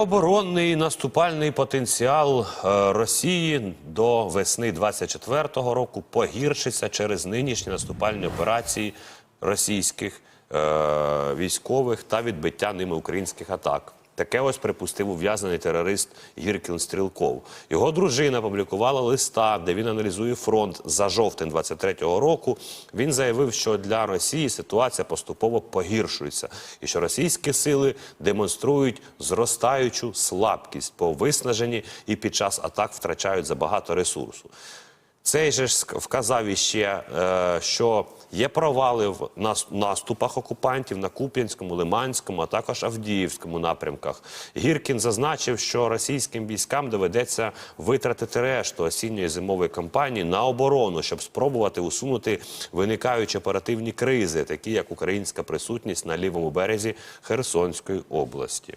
Оборонний наступальний потенціал е, Росії до весни 24-го року погіршиться через нинішні наступальні операції російських е, військових та відбиття ними українських атак. Таке ось припустив ув'язнений терорист Гіркін Стрілков. Його дружина публікувала листа, де він аналізує фронт за жовтень 23-го року. Він заявив, що для Росії ситуація поступово погіршується, і що російські сили демонструють зростаючу слабкість по виснаженні і під час атак втрачають забагато ресурсу. Цей же ж вказав іще, е, що є провали в нас- наступах окупантів на Куп'янському, Лиманському, а також Авдіївському напрямках. Гіркін зазначив, що російським військам доведеться витратити решту осінньої зимової кампанії на оборону, щоб спробувати усунути виникаючі оперативні кризи, такі як українська присутність на лівому березі Херсонської області.